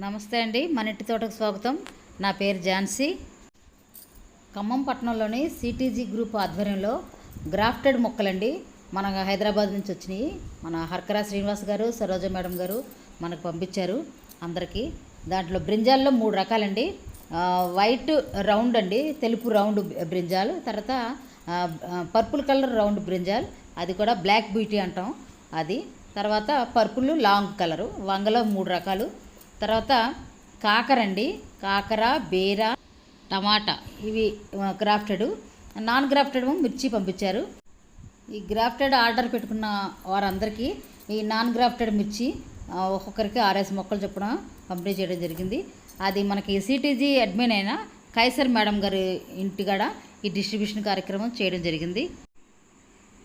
నమస్తే అండి మన ఇంటి తోటకు స్వాగతం. నా పేరు ఝాన్సీ. ఖమ్మం పట్టణంలోని సిటీజీ గ్రూప్ ఆధ్వర్యంలో గ్రాఫ్టెడ్ మొక్కలండి మన హైదరాబాద్ నుంచి వచ్చినాయి. మన హర్కరా శ్రీనివాస్ గారు సరోజ మేడం గారు మనకు పంపించారు అందరికీ. దాంట్లో బ్రింజాల్లో మూడు రకాలండి. వైట్ రౌండ్ అండి తెలుపు రౌండ్ బ్రింజాల్ తర్వాత పర్పుల్ కలర్ రౌండ్ బ్రింజాల్ అది కూడా బ్లాక్ బ్యూటీ అంటాం అది. తర్వాత పర్పుల్ లాంగ్ కలరు వంగలో మూడు రకాలు. తర్వాత కాకరండి కాకర బీర టమాటా ఇవి గ్రాఫ్టెడ్. నాన్ గ్రాఫ్టెడ్ మిర్చి పంపించారు. ఈ గ్రాఫ్టెడ్ ఆర్డర్ పెట్టుకున్న వారందరికీ ఈ నాన్ గ్రాఫ్టెడ్ మిర్చి ఒక్కొక్కరికి ఆరేసి మొక్కలు చొప్పున పంపిణీ చేయడం జరిగింది. అది మనకి సిటీజీ అడ్మిన్ అయిన కైసర్ మేడం గారి ఇంటికాడ ఈ డిస్ట్రిబ్యూషన్ కార్యక్రమం చేయడం జరిగింది.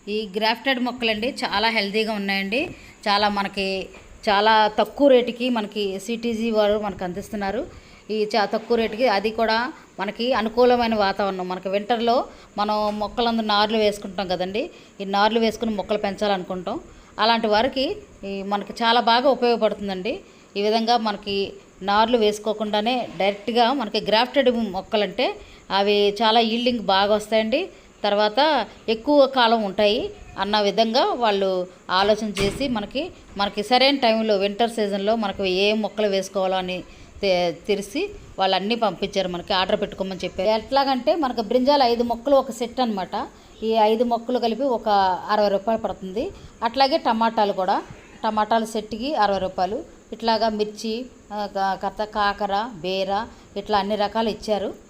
ఈ గ్రాఫ్టెడ్ మొక్కలండి చాలా హెల్తీగా ఉన్నాయండి. చాలా మనకి చాలా తక్కువ రేటుకి మనకి సిటీజీ వారు మనకు అందిస్తున్నారు. ఈ చా తక్కువ రేటుకి అది కూడా మనకి అనుకూలమైన వాతావరణం. మనకి వింటర్లో మనం మొక్కలందు నార్లు వేసుకుంటాం కదండి. ఈ నార్లు వేసుకుని మొక్కలు పెంచాలనుకుంటాం. అలాంటి వారికి ఈ మనకి చాలా బాగా ఉపయోగపడుతుందండి. ఈ విధంగా మనకి నార్లు వేసుకోకుండానే డైరెక్ట్గా మనకి గ్రాఫ్టెడ్ మొక్కలంటే అవి చాలా ఈల్డింగ్ బాగా వస్తాయండి. తర్వాత ఎక్కువ కాలం ఉంటాయి అన్న విధంగా వాళ్ళు ఆలోచన చేసి మనకి మనకి సరైన టైంలో వింటర్ సీజన్లో మనకు ఏ మొక్కలు వేసుకోవాలో అని తె- తెలిసి వాళ్ళు అన్నీ పంపించారు మనకి ఆర్డర్ పెట్టుకోమని చెప్పారు. ఎట్లాగంటే మనకు బ్రింజాలు ఐదు మొక్కలు ఒక సెట్ అనమాట ఈ ఐదు మొక్కలు కలిపి ఒక అరవై రూపాయలు పడుతుంది. అట్లాగే టమాటాలు కూడా టమాటాలు సెట్కి అరవై రూపాయలు. ఇట్లాగా మిర్చి కాకర బేర ఇట్లా అన్ని రకాలు ఇచ్చారు.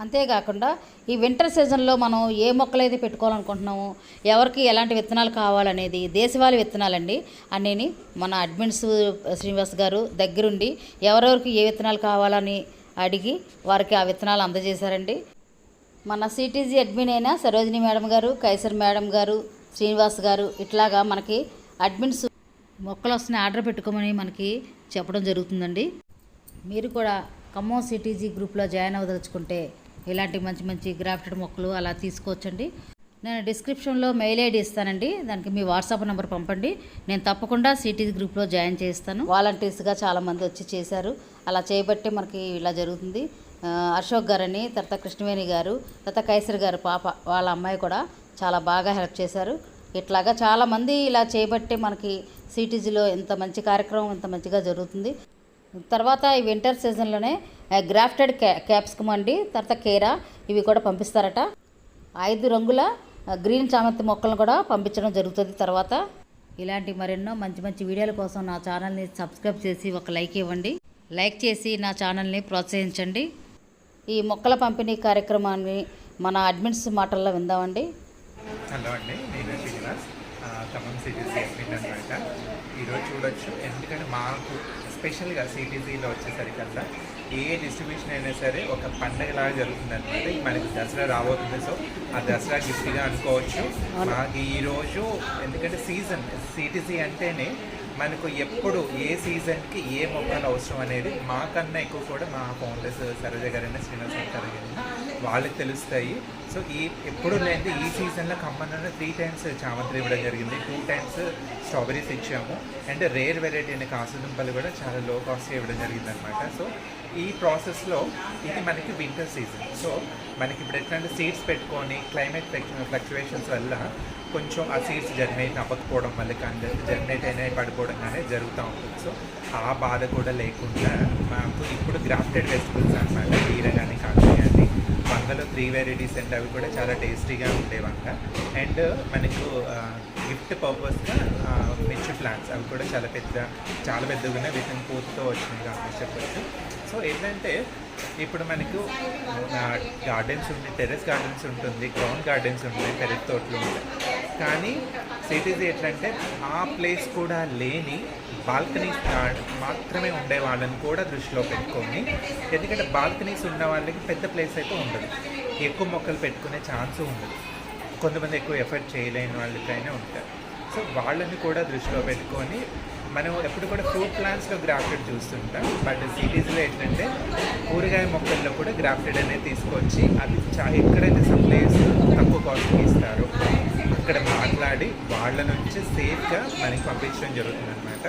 అంతేకాకుండా ఈ వింటర్ సీజన్లో మనం ఏ మొక్కలైతే పెట్టుకోవాలనుకుంటున్నామో ఎవరికి ఎలాంటి విత్తనాలు కావాలనేది దేశవాళీ విత్తనాలండి అన్నీ మన అడ్మిన్స్ శ్రీనివాస్ గారు దగ్గరుండి ఎవరెవరికి ఏ విత్తనాలు కావాలని అడిగి వారికి ఆ విత్తనాలు అందజేశారండి. మన సిటీజీ అడ్మిన్ అయిన సరోజిని మేడం గారు కైసర్ మేడం గారు శ్రీనివాస్ గారు ఇట్లాగా మనకి అడ్మిన్స్ మొక్కలు వస్తున్నాయి ఆర్డర్ పెట్టుకోమని మనకి చెప్పడం జరుగుతుందండి. మీరు కూడా ఖమ్మం సిటీజీ గ్రూప్లో జాయిన్ అవ్వదలుచుకుంటే ఇలాంటి మంచి మంచి గ్రాఫ్టెడ్ మొక్కలు అలా తీసుకోవచ్చండి. నేను డిస్క్రిప్షన్లో మెయిల్ ఐడి ఇస్తానండి. దానికి మీ వాట్సాప్ నెంబర్ పంపండి. నేను తప్పకుండా సిటీజీ గ్రూప్లో జాయిన్ చేస్తాను. వాలంటీర్స్గా చాలామంది వచ్చి చేశారు. అలా చేయబట్టి మనకి ఇలా జరుగుతుంది. అశోక్ గారని తర్వాత కృష్ణవేణి గారు తర్వాత కైసరి గారు పాప వాళ్ళ అమ్మాయి కూడా చాలా బాగా హెల్ప్ చేశారు. ఇట్లాగా చాలామంది ఇలా చేయబట్టి మనకి సిటీజీలో ఇంత మంచి కార్యక్రమం ఇంత మంచిగా జరుగుతుంది. తర్వాత ఈ వింటర్ సీజన్లోనే గ్రాఫ్టెడ్ క్యా క్యాప్సికమ్ అండి తర్వాత కేరా ఇవి కూడా పంపిస్తారట. ఐదు రంగుల గ్రీన్ చామంతి మొక్కలను కూడా పంపించడం జరుగుతుంది తర్వాత. ఇలాంటి మరెన్నో మంచి మంచి వీడియోల కోసం నా ఛానల్ని సబ్స్క్రైబ్ చేసి ఒక లైక్ ఇవ్వండి. లైక్ చేసి నా ఛానల్ని ప్రోత్సహించండి. ఈ మొక్కల పంపిణీ కార్యక్రమాన్ని మన అడ్మిన్స్ మాటల్లో విందామండి. హలో అండి నేను శ్రీనివాస్ ఆ, ఖమ్మం సిటీసీ అడ్మిన్ అనమాట ఈరోజు చూడొచ్చు. ఎందుకంటే మాకు ఎస్పెషల్గా సిటీసీలో వచ్చేసరికల్లా ఏ డిస్ట్రిబ్యూషన్ అయినా సరే ఒక పండగలాగా జరుగుతుంది అనమాట మనకి దసరా రాబోతుంది. సో ఆ దసరా గిఫ్ట్గా అనుకోవచ్చు. మాకు ఈరోజు ఎందుకంటే సీజన్ సిటీసీ అంటేనే మనకు ఎప్పుడు ఏ సీజన్కి ఏ మొక్కలు అవసరం అనేది మాకన్నా ఎక్కువ కూడా మా ఫౌండర్స్ సరోజ గారైనా శ్రీనివాస్ గారు వాళ్ళకి తెలుస్తాయి. సో ఈ ఎప్పుడు లేదు ఈ సీజన్లో కమ్మన్న త్రీ టైమ్స్ చామంతి ఇవ్వడం జరిగింది. టూ టైమ్స్ స్ట్రాబెరీస్ ఇచ్చాము. అండ్ రేర్ వెరైటీ అయిన కాసుదుంపలు కూడా చాలా లో కాస్ట్ ఇవ్వడం జరిగింది అనమాట సో ఈ ప్రాసెస్లో ఇది మనకి వింటర్ సీజన్ సో మనకి ఇప్పుడు ఎట్లాంటి సీడ్స్ పెట్టుకొని క్లైమేట్ ఫ్లక్చువేషన్స్ వల్ల కొంచెం ఆ సీడ్స్ జర్మినేట్ అవ్వకపోవడం వల్ల కానీ జర్మినేట్ అయినా పడిపోవడం కానీ జరుగుతూ ఉంటుంది. సో ఆ బాధ కూడా లేకుండా మాకు ఇప్పుడు గ్రాఫ్టెడ్ వెజిటబుల్స్ అనమాట కీర కానీ కాఫీ కానీ వంగలో త్రీ వెరైటీస్ అండ్ అవి కూడా చాలా టేస్టీగా ఉండే వంగ అండ్ మనకు గిఫ్ట్ పర్పస్గా మిర్చి ప్లాంట్స్ అవి కూడా చాలా పెద్ద చాలా పెద్దగా ఉన్నాయి. పూర్తితో వచ్చినాయి కాబట్టి చెప్పచ్చు. సో ఏంటంటే ఇప్పుడు మనకు గార్డెన్స్ ఉంటాయి టెరెస్ గార్డెన్స్ ఉంటుంది గ్రౌండ్ గార్డెన్స్ ఉంటాయి పెరట్ తోటలు ఉంటాయి. కానీ సిటీస్ ఎట్లంటే ఆ ప్లేస్ కూడా లేని బాల్కనీస్ మాత్రమే ఉండే వాళ్ళని కూడా దృష్టిలో పెట్టుకొని ఎందుకంటే బాల్కనీస్ ఉన్న వాళ్ళకి పెద్ద ప్లేస్ అయితే ఉండదు. ఎక్కువ మొక్కలు పెట్టుకునే ఛాన్స్ ఉండదు. కొంతమంది ఎక్కువ ఎఫర్ట్ చేయలేని వాళ్ళకైనా ఉంటారు. సో వాళ్ళని కూడా దృష్టిలో పెట్టుకొని మనం ఎప్పుడు కూడా ఫ్రూట్ ప్లాంట్స్లో గ్రాఫ్టెడ్ చూస్తుంటాం. బట్ సిటీస్లో ఏంటంటే కూరగాయ మొక్కల్లో కూడా గ్రాఫ్టెడ్ అనేది తీసుకొచ్చి అది చా ఎక్కడైతే సప్లైస్ తక్కువ కాస్ట్కి ఇస్తారో ఇక్కడ మాట్లాడి వాళ్ళ నుంచి సేఫ్గా మనకి పంపించడం జరుగుతుంది అనమాట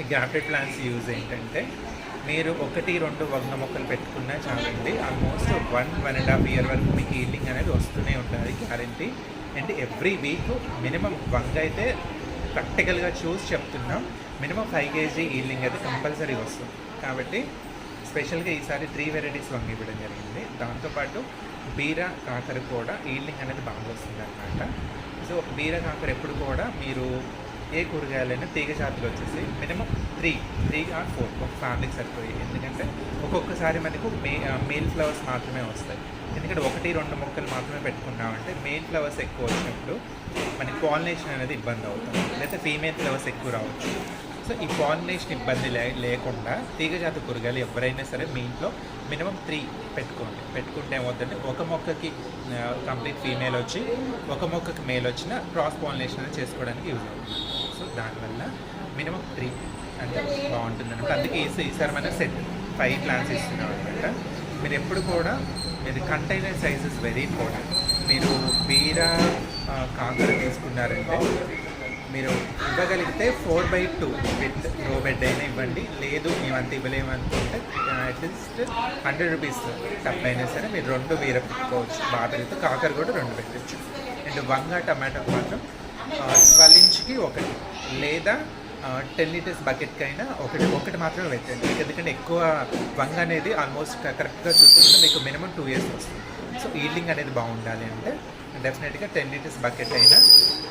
ఈ గ్యాప్టెడ్ ప్లాంట్స్ యూజ్ ఏంటంటే మీరు ఒకటి రెండు వంగ మొక్కలు పెట్టుకున్నా చాలండి. Almost one one and half year వరకు మీకు హీలింగ్ అనేది వస్తూనే ఉంటుంది guarantee and every week minimum వంగ అయితే ప్రాక్టికల్గా చూసి చెప్తున్నాం. మినిమం ఫైవ్ కేజీ హీలింగ్ అయితే కంపల్సరీ వస్తుంది. కాబట్టి స్పెషల్గా ఈసారి త్రీ వెరైటీస్ వంగి ఇవ్వడం జరిగింది. దాంతోపాటు బీర కాకర కూడా ఈల్డింగ్ అనేది బాగా వస్తుంది అనమాట సో బీర కాకర ఎప్పుడు కూడా మీరు ఏ కూరగాయలైనా తీగ జాతులు వచ్చేసి minimum three three or four ఒక ఫ్యామిలీకి సరిపోయి. ఎందుకంటే ఒక్కొక్కసారి మనకు మే మేల్ ఫ్లవర్స్ మాత్రమే వస్తాయి. ఎందుకంటే ఒకటి రెండు మొక్కలు మాత్రమే పెట్టుకున్నామంటే మేల్ ఫ్లవర్స్ ఎక్కువ వచ్చినప్పుడు మనకి పాలినేషన్ అనేది ఇబ్బంది అవుతుంది. లేకపోతే ఫీమేల్ ఫ్లవర్స్ ఎక్కువ రావచ్చు. సో ఈ పాలినేషన్ ఇబ్బంది లే లేకుండా తీగజాతి కూరగాయలు ఎవరైనా సరే మీ ఇంట్లో మినిమం త్రీ పెట్టుకోండి. పెట్టుకుంటే ఏమవుతుంది ఒక మొక్కకి కంప్లీట్ ఫీమేల్ వచ్చి ఒక మొక్కకి మేల్ వచ్చిన క్రాస్ పాలినేషన్ అనేది చేసుకోవడానికి యూజ్ అవుతుంది. సో దానివల్ల మినిమం త్రీ అంటే బాగుంటుంది అనమాట అందుకే ఈ- ఈసారి మన సెట్ ఫైవ్ ప్లాన్స్ ఇస్తున్నాం అనమాట మీరు ఎప్పుడు కూడా ఇది కంటైనర్ సైజెస్ వెరీ ఇంపార్టెంట్ మీరు బీరా ఆ, కాకర తీసుకున్నారంటే మీరు ఇవ్వగలిగితే four by two with row bed అయినా ఇవ్వండి. లేదు మేము ఇవ్వలేము అనుకుంటే అట్లీస్ట్ హండ్రెడ్ రూపీస్ టప్ అయినా సరే మీరు రెండు మీరు పెట్టుకోవచ్చు. బాగా కాకర కూడా రెండు పెట్టచ్చు. అండ్ వంగ టమాటో మాత్రం ట్వెల్వ్ ఇంచ్కి ఒకటి లేదా టెన్ లీటర్స్ బకెట్కి అయినా ఒకటి ఒకటి మాత్రమే పెట్టండి. ఎందుకంటే ఎక్కువ వంగ అనేది ఆల్మోస్ట్ కరెక్ట్గా చూసుకుంటే మీకు మినిమం టూ ఇయర్స్ వస్తుంది. సో ఈల్డింగ్ అనేది బాగుండాలి అంటే డెఫినెట్గా టెన్ లీటర్స్ బకెట్ అయినా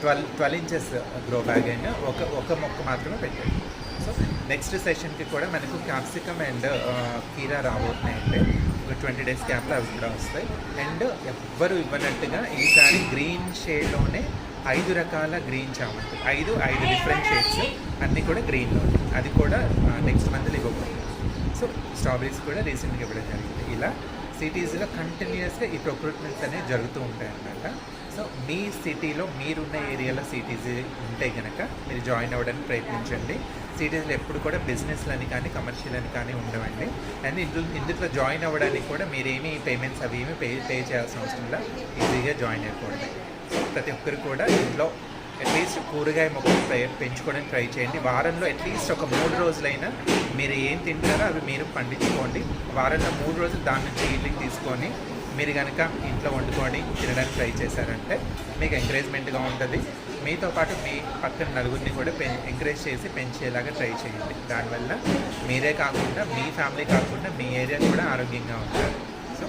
twelve twelve inches grow bag అయినా ఒక ఒక మొక్క మాత్రమే పెట్టండి. సో నెక్స్ట్ సెషన్కి కూడా మనకు క్యాప్సికమ్ అండ్ uh, కీరా రాబోతున్నాయంటే ఒక ట్వంటీ డేస్ క్యాంప్లో అవి కూడా వస్తాయి. అండ్ ఎవ్వరు ఇవ్వనట్టుగా ఈసారి గ్రీన్ షేడ్లోనే ఐదు రకాల గ్రీన్ చామంతి ఐదు ఐదు డిఫరెంట్ షేడ్స్ అన్నీ కూడా గ్రీన్లో అది కూడా నెక్స్ట్ మంత్లో ఇవ్వబోతుంది సో స్ట్రాబెరీస్ కూడా రీసెంట్గా ఇవ్వడం జరిగింది. ఇలా సిటీస్లో కంటిన్యూస్గా ఈ ప్రొక్రూట్మెంట్స్ అనేవి జరుగుతూ ఉంటాయి అన్నమాట సో మీ సిటీలో మీరున్న ఏరియాలో సిటీస్ ఉంటే కనుక మీరు జాయిన్ అవ్వడానికి ప్రయత్నించండి. సిటీస్లో ఎప్పుడు కూడా బిజినెస్లు అని కానీ కమర్షియల్ అని కానీ ఉండవండి. అండ్ ఇందులో ఇందులో జాయిన్ అవ్వడానికి కూడా మీరేమీ పేమెంట్స్ అవి ఏమి పే పే చేయాల్సిన అవసరం లేదు ఈజీగా జాయిన్ అయిపోండి. సో ప్రతి ఒక్కరు కూడా ఇంట్లో అట్లీస్ట్ కూరగాయ మొక్కలు పెంచుకోవడానికి ట్రై చేయండి. వారంలో అట్లీస్ట్ ఒక మూడు రోజులైనా మీరు ఏం తింటారో అవి మీరు పండించుకోండి. వారంలో మూడు రోజులు దాని నుంచి హీలింగ్ తీసుకొని మీరు కనుక ఇంట్లో వండుకొని తినడానికి ట్రై చేశారంటే మీకు ఎంకరేజ్మెంట్గా ఉంటుంది. మీతో పాటు మీ పక్కన నలుగురిని కూడా పె ఎంకరేజ్ చేసి పెంచేలాగా ట్రై చేయండి. దానివల్ల మీరే కాకుండా మీ ఫ్యామిలీ కాకుండా మీ ఏరియా కూడా ఆరోగ్యంగా ఉంటారు సో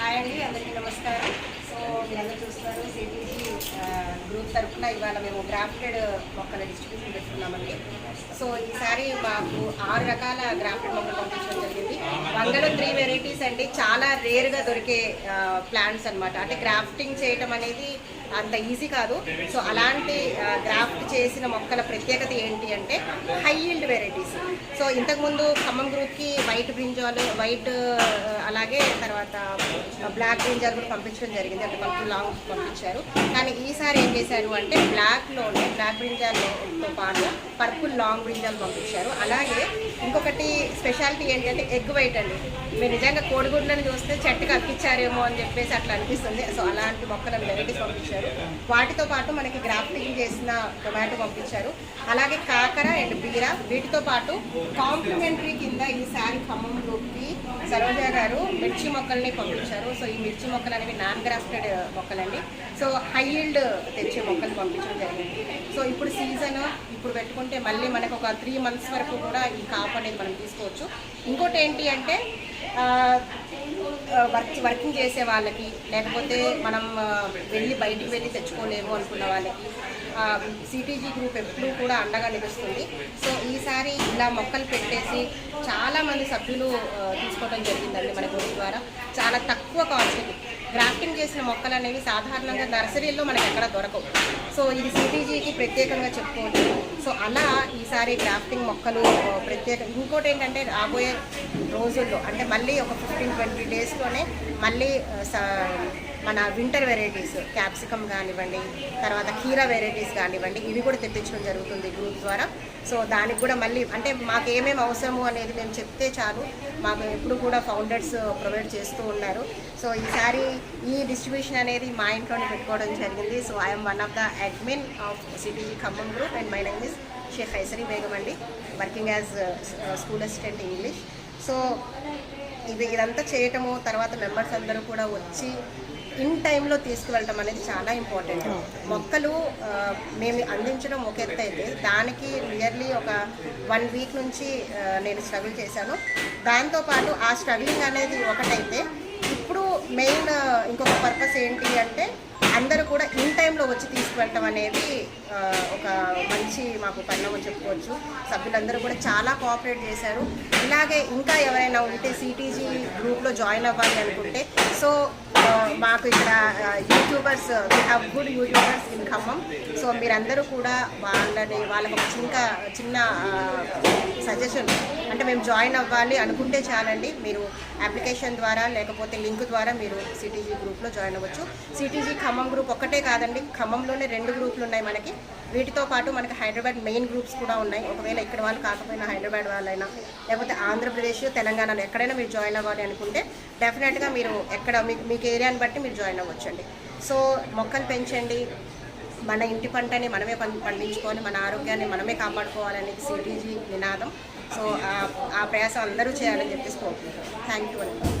హాయ్ అండి అందరికీ నమస్కారం. సో మీరందరూ చూస్తున్నారు. సిటీజీ గ్రూప్ తరఫున ఇవాళ మేము గ్రాఫ్టెడ్ మొక్కల డిస్ట్రిబ్యూషన్ పెట్టుకున్నామండి. సో ఈసారి మాకు ఆరు రకాల గ్రాఫ్టెడ్ మొక్కలు పంపించడం జరిగింది. వందలో త్రీ వెరైటీస్ అండి. చాలా రేర్గా దొరికే ప్లాంట్స్ అనమాట అంటే గ్రాఫ్టింగ్ చేయటం అనేది అంత ఈజీ కాదు. సో అలాంటి గ్రాఫ్ట్ చేసిన మొక్కల ప్రత్యేకత ఏంటి అంటే హై ఈల్డ్ వెరైటీస్ సో ఇంతకుముందు ఖమ్మం గ్రూప్కి వైట్ బ్రింజాలు వైట్ అలాగే తర్వాత బ్లాక్ బ్రింజాలు కూడా పంపించడం జరిగింది. అంటే కొంచెం లాంగ్ పంపించారు. కానీ ఈసారి ఏం చేశారు అంటే బ్లాక్లోనే బ్లాక్ బ్రింజాలతో పాటు పర్పుల్ లాంగ్ బ్రింజాలు పంపించారు. అలాగే ఇంకొకటి స్పెషాలిటీ ఏంటంటే ఎగ్ వైట్ అండి. మీరు నిజంగా కోడిగుడ్లను చూస్తే చెట్టుకి అక్కిచ్చారేమో అని చెప్పేసి అట్లా అనిపిస్తుంది. సో అలాంటి మొక్కలను వెరైటీస్ పంపించారు. వాటితో పాటు మనకి గ్రాఫ్టింగ్ చేసిన టొమాటో పంపించారు. అలాగే కాకర అండ్ బీర వీటితో పాటు కాంప్లిమెంటరీ కింద ఈసారి ఖమ్మం గ్రూప్కి సరోజ గారు మిర్చి మొక్కల్ని పంపించారు. సో ఈ మిర్చి మొక్కలు అనేవి నాన్ గ్రాఫ్టెడ్ మొక్కలండి. సో హై ఈల్డ్ తెచ్చే మొక్కలు పంపించడం జరిగింది. సో ఇప్పుడు సీజన్ ఇప్పుడు పెట్టుకుంటే మళ్ళీ మనకు ఒక త్రీ మంత్స్ వరకు కూడా ఈ కాపు అనేది మనం తీసుకోవచ్చు. ఇంకోటి ఏంటి అంటే ఆ, వర్క్ వర్కింగ్ చేసే వాళ్ళకి లేకపోతే మనం వెళ్ళి బయటికి వెళ్ళి తెచ్చుకోలేము అనుకున్న వాళ్ళకి సిటీజీ గ్రూప్ ఎప్పుడూ కూడా అండగా నిలుస్తుంది. సో ఈసారి ఇలా మొక్కలు పెట్టేసి చాలామంది సభ్యులు తీసుకోవడం జరిగిందండి మన గ్రూప్ ద్వారా. చాలా తక్కువ కాస్ట్కి గ్రాఫ్టింగ్ చేసిన మొక్కలు అనేవి సాధారణంగా నర్సరీల్లో మనకి ఎక్కడ దొరకవు. సో ఇది సిటీజీకి ప్రత్యేకంగా చెప్పుకోవచ్చు. సో అలా ఈసారి గ్రాఫ్టింగ్ మొక్కలు ప్రత్యేక ఇంకోటి ఏంటంటే రాబోయే రోజుల్లో అంటే మళ్ళీ ఒక ఫిఫ్టీన్ ట్వంటీ డేస్లోనే మళ్ళీ స- మన వింటర్ వెరైటీస్ క్యాప్సికమ్ కానివ్వండి తర్వాత కీరా వెరైటీస్ కానివ్వండి ఇవి కూడా తెప్పించడం జరుగుతుంది గ్రూప్ ద్వారా. సో దానికి కూడా మళ్ళీ అంటే మాకు ఏమేమి అవసరము అనేది మేము చెప్తే చాలు. మాకు ఎప్పుడు కూడా ఫౌండర్స్ ప్రొవైడ్ చేస్తూ ఉన్నారు. సో ఈసారి ఈ డిస్ట్రిబ్యూషన్ అనేది మా ఇంట్లోనే పెట్టుకోవడం జరిగింది. So I'm one of the admin of CTG Khammam group and my name is షేఫ్ హైసరీ బేగం అండి working as school assistant English. So ఇది ఇదంతా చేయటము తర్వాత మెంబర్స్ అందరూ కూడా వచ్చి ఇన్ టైంలో తీసుకువెళ్ళటం అనేది చాలా ఇంపార్టెంట్. మొక్కలు మేము అందించడం ఒక ఎత్తు అయితే దానికి నియర్లీ ఒక వన్ వీక్ నుంచి నేను స్ట్రగుల్ చేశాను. దాంతోపాటు ఆ స్ట్రగులింగ్ అనేది ఒకటైతే ఇప్పుడు మెయిన్ ఇంకొక పర్పస్ ఏంటి అంటే అందరూ కూడా ఇన్ టైంలో వచ్చి తీసుకువెళ్ళటం అనేది ఒక మంచి మాకు పరిణామం చెప్పుకోవచ్చు. సభ్యులందరూ కూడా చాలా కోఆపరేట్ చేశారు. ఇలాగే ఇంకా ఎవరైనా ఉంటే సిటీజీ గ్రూప్లో జాయిన్ అవ్వాలి అనుకుంటే సో మాకు ఇక్కడ YouTubers we have good YouTubers in Khammam. So మీరందరూ కూడా వాళ్ళని వాళ్ళకి ఒక చిన్న చిన్న సజెషన్ అంటే మేము జాయిన్ అవ్వాలి అనుకుంటే చాలండి. మీరు అప్లికేషన్ ద్వారా లేకపోతే లింక్ ద్వారా మీరు సిటీజీ గ్రూప్లో జాయిన్ అవ్వచ్చు. సిటీజీ ఖమ్మం గ్రూప్ ఒక్కటే కాదండి. ఖమ్మంలోనే రెండు గ్రూపులు ఉన్నాయి మనకి. వీటితో పాటు మనకి హైదరాబాద్ మెయిన్ గ్రూప్స్ కూడా ఉన్నాయి. ఒకవేళ ఇక్కడ వాళ్ళు కాకపోయినా హైదరాబాద్ వాళ్ళైనా లేకపోతే ఆంధ్రప్రదేశ్ తెలంగాణలో ఎక్కడైనా మీరు జాయిన్ అవ్వాలి అనుకుంటే డెఫినెట్గా మీరు ఎక్కడ మీకు మీకు ఏరియాని బట్టి మీరు జాయిన్ అవ్వచ్చండి. సో మొక్కలు పెంచండి. మన ఇంటి పంటని మనమే పండించుకొని మన ఆరోగ్యాన్ని మనమే కాపాడుకోవాలని సిటీజీ నినాదం. సో ఆ- ఆ ప్రయాసం అందరూ చేయాలని చెప్పేసి కోరుకుంటున్నాను థ్యాంక్ యూ అండి.